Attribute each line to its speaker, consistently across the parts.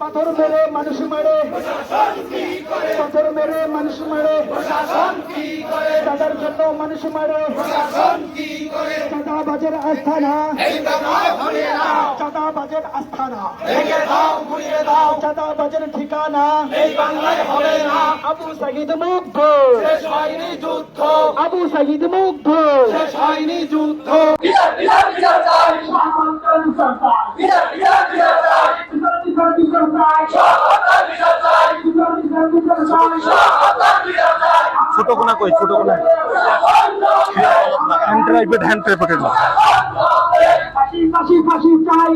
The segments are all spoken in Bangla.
Speaker 1: পাথর মেরে মানুষ মারে পাথর মেরে মানুষ মারে দাদার জন্য মানুষ মারে চাঁদা বাজের আস্থানা চাঁদা বাজের আস্থানা চাঁদা বাজের ঠিকানা আবু সাইদ মুগ্ধ
Speaker 2: যুদ্ধ
Speaker 1: আবু সাইদ মুগ্ধ
Speaker 2: যুদ্ধ
Speaker 1: বিচার বিচার বিচার বিচার বিচার বিচার
Speaker 3: ছোট কোনা কই ছোট কোনা হ্যান্ড ট্রাইপেড হ্যান্ড
Speaker 1: ফাঁসি ফাঁসি ফাঁসি চাই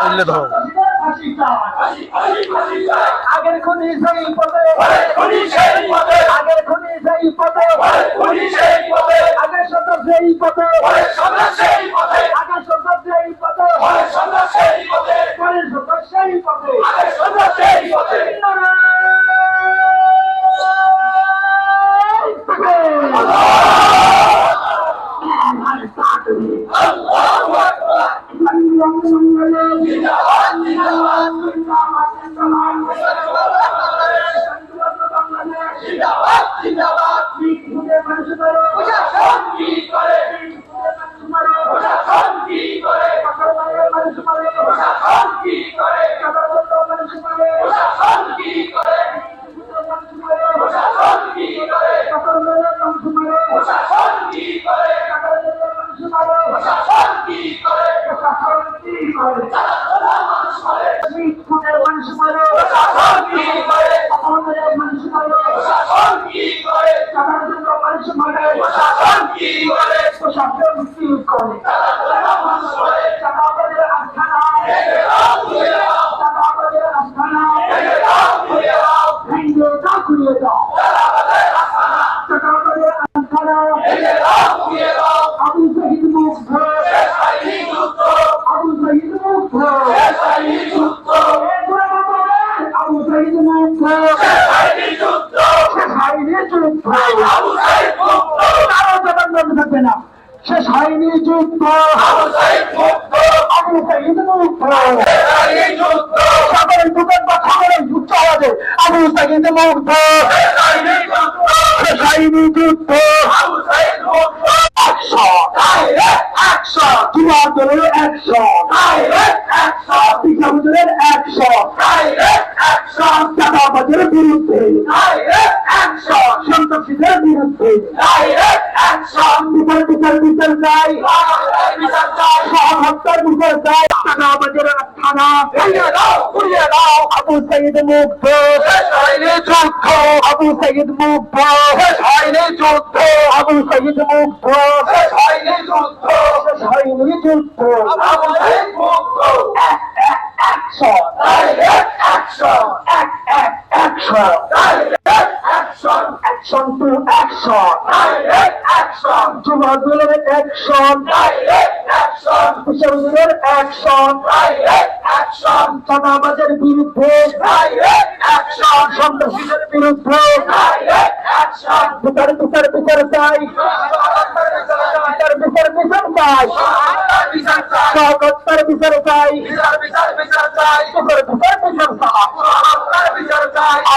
Speaker 1: খুনিদের চাই ফাঁসি ফাঁসি চাই
Speaker 3: বললে ধরো
Speaker 1: ফাঁসি চাই আগের খুনি সেই পথে আগের খুনি সেই পথে আগের শত সেই পথে আগের শত সেই পথে পরের শত সেই পথে মানুষ মারে মানুষ মারে টাকার জন্য মানুষ মারে প্রশাসন কি করে টাকা বাজারে আস্থানা টাকা বাজারে আস্থানা ভেঙে দাও ঘুরিয়ে দাও টাকা বাজারে আস্থানা আবু শহীদ মুগ্ধ আবু শহীদ মুগ্ধ আবু শহীদ মুগ্ধ যুদ্ধ। কারও জবাব থাকবে না। শেষ হয়নি যুদ্ধ। আবু শহীদ মুগ্ধ সকলের দোকান বা খবরের উচ্চ আওয়াজে আবু শহীদ মুগ্ধ হয়নি যুদ্ধ একশো একশো তোমার দলের একশো পিসাবুদের একশো চাঁদাবাজের বিরুদ্ধে সন্ত্রাসীদের বিরুদ্ধে বিচার বিচার বিচার চাই সহত্তর বিচার চাই চাঁদাবাজের থানা আবু সঈদ মুগ্ধ যুদ্ধ আবু সঈদ মুগ্ধ যুদ্ধ আবু সঈদ মুগ্ধ হয়নি যুদ্ধ একশো একশো এক এক একশো অ্যাকশন টু অ্যাকশন যুবদলের অ্যাকশন বিশ্ববিদ্যালয়ের অ্যাকশন চাঁদাবাজের বিরুদ্ধে। সন্ত্রাসীদের বিরুদ্ধে। বিচার বিচার বিচার চাই। বিচার বিচার বিচার চাই। সহকর্তার বিচার চাই। বিচার বিচার বিচার চাই।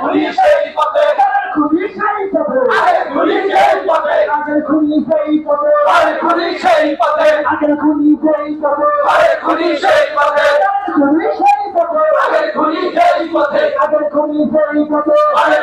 Speaker 1: খুনি সেই পথে আগের খুনি সেই পথে আগের খুনি সেই পদে খুনি সেই পথে আগের খুনি সেই পথে আগের খুনি সেই পথে আগের খুনি সেই পদে আগের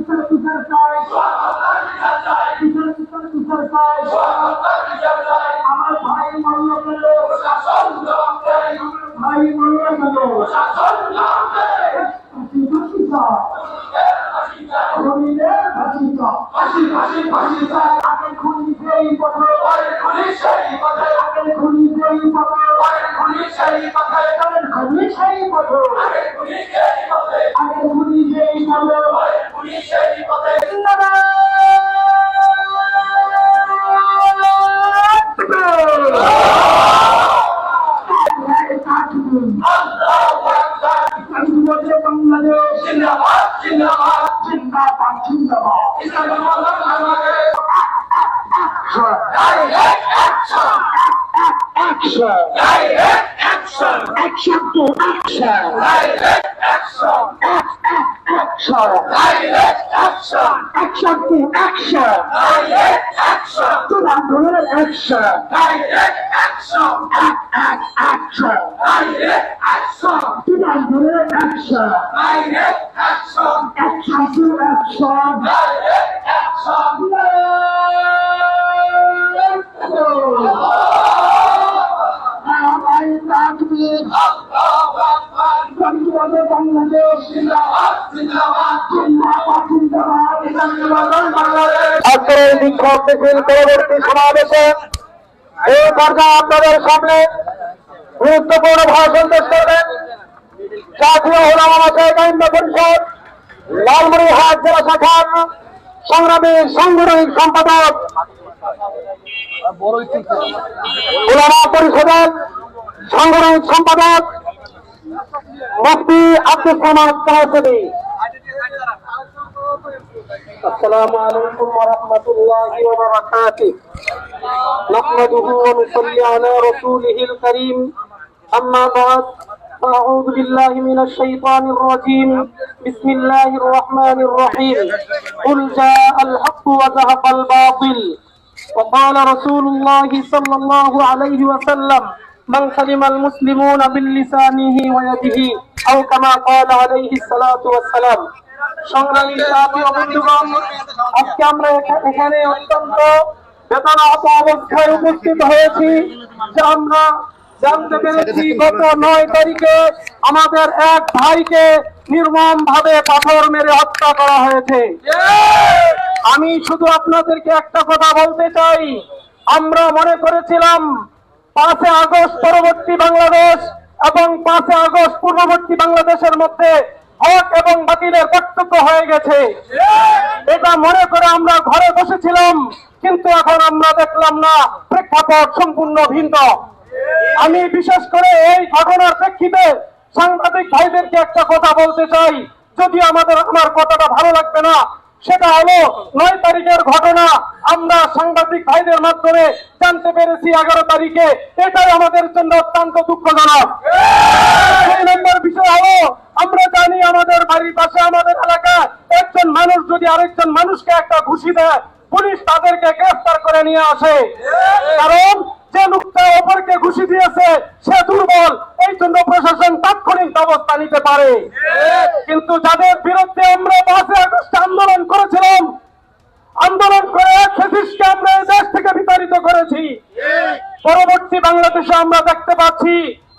Speaker 1: ফাঁসি ফাঁসি চাই জমিনের ফাঁসি চাই আগের খুনি সেই পথে আগের খুনি সেই action. Direct action. Action to action. Direct action. Act, act, action. Direct action. Acceptable action. Direct action. Collaborative action. Direct action. Act, act, action. I Direct action. To Collaborative action. I Direct action. Action to action. I Direct action.
Speaker 4: No. Love. মিছিল পরবর্তী সমাবেশে আপনাদের সামনে গুরুত্বপূর্ণ ভাষণ পেশ করবেন। জাতীয় গাইন্দ পরিষদ লালমনিরহাট জেলা শাখার সংগ্রামী সাংগঠনিক সম্পাদক পরিষদের সাংগঠনিক সম্পাদক মুফতি আব্দুল সামাদ তাহসিনী السلام عليكم ورحمة الله وبركاته نحمده ونصلي على رسوله الكريم أما بعد أعوذ بالله من الشيطان الرجيم بسم الله الرحمن الرحيم قل جاء الحق وزهق الباطل وقال رسول الله صلى الله عليه وسلم من سلم المسلمون باللسانه ويده أو كما قال عليه الصلاة والسلام সংগ্রামী জাতীয় বন্ধুগণ আজকে আমরা এখা- এখানে অত্যন্ত বেদনাহত অবস্থায় উপস্থিত হয়েছি যে আমরা জানতে পেরেছি গত নয় তারিখে আমাদের এক ভাইকে নির্মম ভাবে পাথর মেরে হত্যা করা হয়েছে আমি শুধু আপনাদেরকে একটা কথা বলতে চাই আমরা মনে করেছিলাম পাঁচে আগস্ট পরবর্তী বাংলাদেশ এবং পাঁচে আগস্ট পূর্ববর্তী বাংলাদেশের মধ্যে হক এবং বাতিলের পার্থক্য হয়ে গেছে। এটা মনে করে আমরা ঘরে বসেছিলাম, কিন্তু এখন আমরা দেখলাম না, প্রেক্ষাপট সম্পূর্ণ ভিন্ন। আমি বিশেষ করে এই ঘটনার প্রেক্ষিতে সাংবাদিক ভাইদেরকে একটা কথা বলতে চাই, যদি আমাদের আমার কথাটা ভালো লাগবে না সেটা হলো নয় তারিখের ঘটনা। আমরা সাংবাদিক ভাইদের মাধ্যমে জানতে পেরেছি এগারো তারিখে। এটাই আমাদের জন্য অত্যন্ত দুঃখজনক। দুই নম্বর বিষয় হলো আমরা জানি আমাদের বাড়ির পাশে আমাদের এলাকায় একজন মানুষ যদি আরেকজন মানুষকে একটা ঘুষি দেয় পুলিশ তাদেরকে গ্রেফতার করে নিয়ে আসে। কারণ যে লোকটা অপরকে ঘুষি দিয়েছে, সে দুর্বল। এই জন্য প্রশাসন তাৎক্ষণিক ব্যবস্থা নিতে পারে। কিন্তু যাদের বিরুদ্ধে আমরা পাঁচই আগস্ট আন্দোলন করেছিলাম, আন্দোলন করে ফেসিসকে আমরা দেশ থেকে বিতাড়িত করেছি। পরবর্তী বাংলাদেশে আমরা দেখতে পাচ্ছি,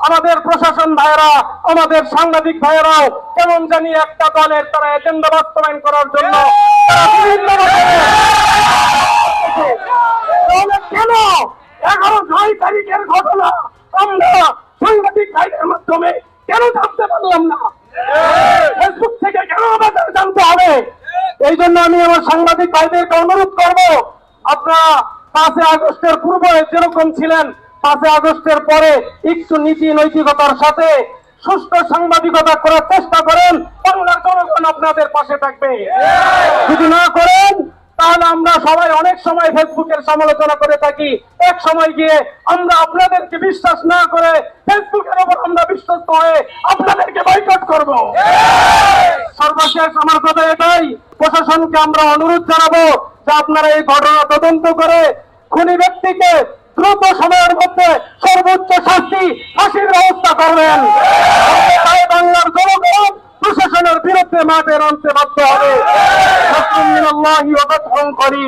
Speaker 4: আমাদের প্রশাসন ভাইয়েরা, আমাদের সাংবাদিক ভাইয়েরাও কেমন জানি একটা দলের তারা এজেন্ডা বাস্তবায়ন করার জন্য কেন এগারো নয় তারিখের ঘটনা আমরা সাংবাদিক ভাইদের মাধ্যমে কেন জানতে পারলাম না? ফেসবুক থেকে কেন আমাদের জানতে হবে? এই জন্য আমি আমার সাংবাদিক ভাইদেরকে অনুরোধ করব, আপনারা পাঁচই আগস্টের পূর্বে যেরকম ছিলেন, পাঁচই আগস্টের পরে একটু নীতি নৈতিকতার সাথে সুস্থ সাংবাদিকতা করার চেষ্টা করেন, বাংলার জনগণ আপনাদের পাশে থাকবে। যদি না আমরা সবাই অনেক সময় ফেসবুকের সমালোচনা করে থাকি। এক সময় গিয়ে আমরা আপনাদেরকে বিশ্বাস না করে ফেসবুকের উপর আমরা বিশ্বস্ত হয়ে আপনাদেরকে বয়কট করব। সর্বশেষ আমার কথা এটাই, প্রশাসনকে আমরা অনুরোধ জানাব যে আপনারা এই ঘটনা তদন্ত করে খুনি ব্যক্তিকে দ্রুত সময়ের মধ্যে সর্বোচ্চ শাস্তি, ফাঁসির ব্যবস্থা করবেন। বাংলার জনগণ প্রশাসনের বিরুদ্ধে মাঠে নামতে বাধ্য হবে। নাসরুম মিনাল্লাহি করি।